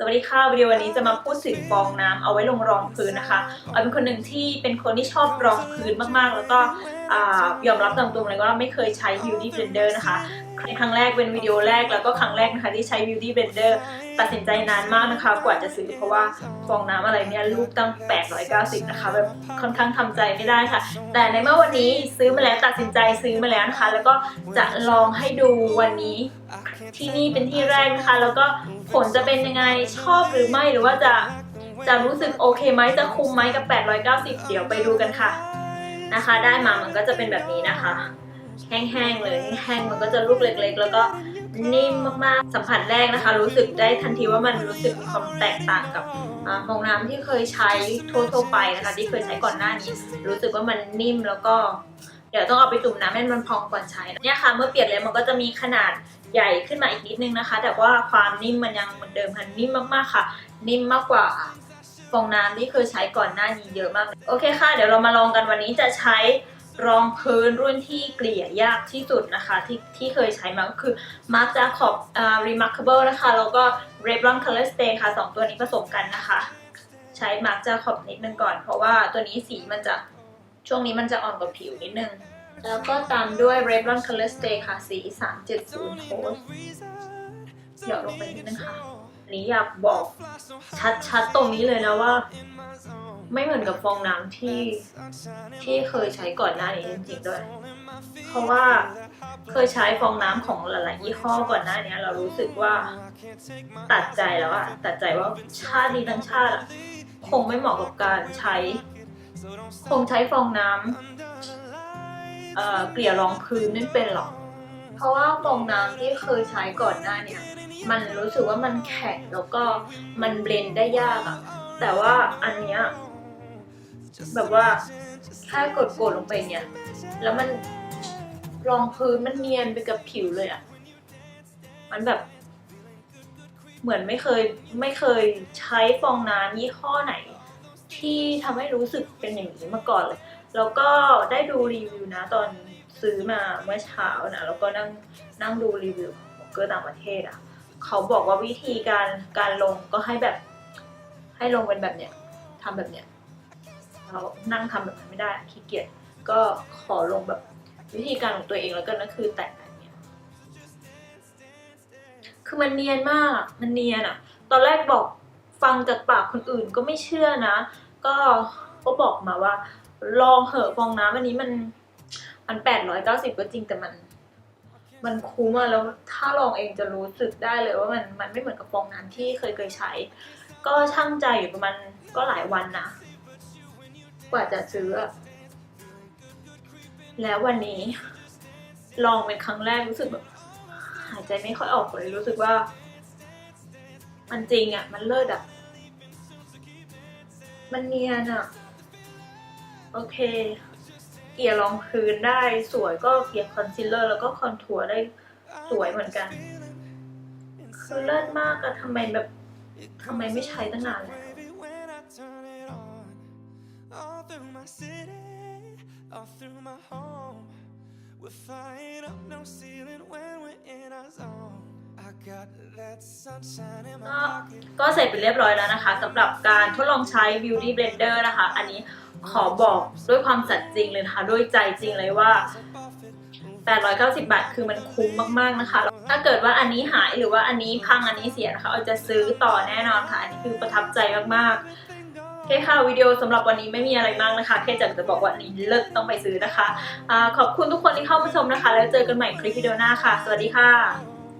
สวัสดีค่ะวิดีโอวันนี้จะมาพูดถึงฟองน้ำเอาไว้ลงรองพื้นนะคะออยเป็นคนหนึ่งที่เป็นคนที่ชอบรองพื้นมากๆ แล้วก็ยอมรับตามตรงเลยว่าไม่เคยใช้ Beauty Blender นะคะครั้งแรกเป็นวิดีโอแรกแล้วก็ครั้งแรกนะคะที่ใช้ Beauty Blender ตัดสินใจนานมากนะคะ กว่าจะซื้อเพราะว่าฟองน้ำอะไรเนี่ยลูกตั้ง 890 นะคะแบบค่อนข้างทำใจไม่ได้ค่ะ แต่ในเมื่อวันนี้ซื้อมาแล้วตัดสินใจซื้อมาแล้วนะคะ แล้วก็จะลองให้ดูวันนี้ที่นี่เป็นที่แรกนะคะ แล้วก็ผลจะเป็นยังไงชอบหรือไม่หรือว่าจะจะรู้สึกโอเคไหมจะคุ้มไหมกับ 890 เดี๋ยวไปดูกันค่ะนะคะ ได้มามันก็จะเป็นแบบนี้นะคะ แห้งๆเลยแห้งมันก็จะลูกเล็กๆ แล้วก็ นิ่มมากๆ สัมผัสแรกนะคะ รู้สึกได้ทันทีว่ามันรู้สึกมีความแตกต่างกับฟองน้ำที่เคยใช้ทั่วๆไปนะคะ ที่เคยใช้ก่อนหน้านี้ รู้สึกว่ามันนิ่มแล้วก็เดี๋ยวต้องเอาไปจุ่มน้ำให้มันพองก่อนใช้นะเนี่ยค่ะ เมื่อเปลี่ยนเลยมันก็จะมีขนาดใหญ่ขึ้นมาอีกนิดนึงนะคะ แต่ว่าความนิ่มมันยังเหมือนเดิมค่ะนิ่มมากๆค่ะ นิ่มมากกว่าฟองน้ำที่เคยใช้ก่อนหน้านี้เยอะมาก โอเคค่ะ เดี๋ยวเรามาลองกันวันนี้จะใช้ รองพื้นรุ่นที่เกลี่ยยากที่สุดนะคะ ที่ที่เคยใช้มาก็คือ Marc Jacob อ่า Remarkable นะคะ แล้วก็ Revlon Color Stay ค่ะสองตัวนี้ผสมกันนะคะ ใช้ Marc Jacob นิดนึงก่อน เพราะว่าตัวนี้สีมันจะช่วงนี้มันจะอ่อนกว่าผิวนิดนึง แล้วก็ตามด้วย Revlon Color Stay ค่ะ สี 370 Toast เดี๋ยวลงไปนิดนึงค่ะนนี้อยากบอกชัดๆตรงนี้เลยนะว่า ไม่เหมือนกับฟองน้ำที่ที่เคยใช้ก่อนหน้านี้จริงๆด้วย เพราะว่าเคยใช้ฟองน้ำของหลายๆยี่ห้อก่อนหน้านี้เรารู้สึกว่าตัดใจแล้วอะตัดใจว่าชาตินี้ทั้งชาติคงไม่เหมาะกับการใช้ คงใช้ฟองน้ำเอ่อเกลี่ยรองพื้นไม่เป็นหรอก เพราะว่าฟองน้ำที่เคยใช้ก่อนหน้าเนี่ยมันรู้สึกว่ามันแข็งแล้วก็มันเบลนได้ยากอะแต่ว่าอันเนี้ย แบบว่าแค่กดกดลงไปเนี่ย แล้วมันรองพื้นมันเนียนไปกับผิวเลยอะมันแบบ เหมือนไม่เคยไม่เคยใช้ฟองน้ำยี่ห้อไหน ที่ทำให้รู้สึกเป็นอย่างนี้มาก่อนเลย แล้วก็ได้ดูรีวิวนะตอนซื้อมาเมื่อเช้านะแล้วก็นั่งนั่งดูรีวิวของเกอร์ต่างประเทศอะ่ะเขาบอกว่าวิธีการการลงก็ให้แบบ ให้ลงเป็นแบบเนี้ยทำแบบเนี้ย เรานั่งทำแบบนั้นไม่ได้ขี้เกียจก็ขอลงแบบวิธีการของตัวเองแล้วกันก็คือแตะแบบเนี้ยคือมันเนียนมากมันเนียนอะตอนแรกบอกฟังจากปากคนอื่นก็ไม่เชื่อนะ ก็ก็บอกมาว่า ลองเหอะฟองน้ำอันนี้มันมันแปดร้อยเก้าสิบก็จริงแต่มัน มันคุ้มอะแล้วถ้าลองเองจะรู้สึกได้เลยว่ามันมันไม่เหมือนกับฟองน้ำที่เคยเคยใช้ ก็ช่างใจอยู่ประมาณก็หลายวันนะ กว่าจะซื้อ แล้ววันนี้ ลองเป็นครั้งแรกรู้สึกแบบหายใจไม่ค่อยออกเลยรู้สึกว่า มันจริงอะมันเลิศอะมันเนียนอะโอเค เกลี่ยรองพื้นได้สวยก็เกลี่ยคอนซีลเลอร์ แล้วก็คอนทัวร์ได้สวยเหมือนกัน คือเลิศมากอะทำไมแบบทำไมไม่ใช้ตั้งนานแล้ว all through my home. We're flying up no ceiling when we're in our zone. ก็เสร็จไปเรียบร้อยแล้วนะคะสำหรับการทดลองใช้ Beauty Blender นะคะ อันนี้ขอบอกด้วยความสัตย์จริงเลยนะคะ ด้วยใจจริงเลยว่า 890 บาทคือมันคุ้มมาก ๆนะคะ ถ้าเกิดว่าอันนี้หายหรือว่าอันนี้พังอันนี้เสียนะคะเอาจะซื้อต่อแน่นอนค่ะ อันนี้คือประทับใจมาก ๆ เคค่ะวิดีโอสำหรับวันนี้ไม่มีอะไรมากนะคะ แค่จะจะบอกว่านี้เลิกต้องไปซื้อนะคะอะขอบคุณทุกคนที่เข้ามาชมนะคะ แล้วเจอกันใหม่คลิปวิดีโอหน้าค่ะ สวัสดีค่ะ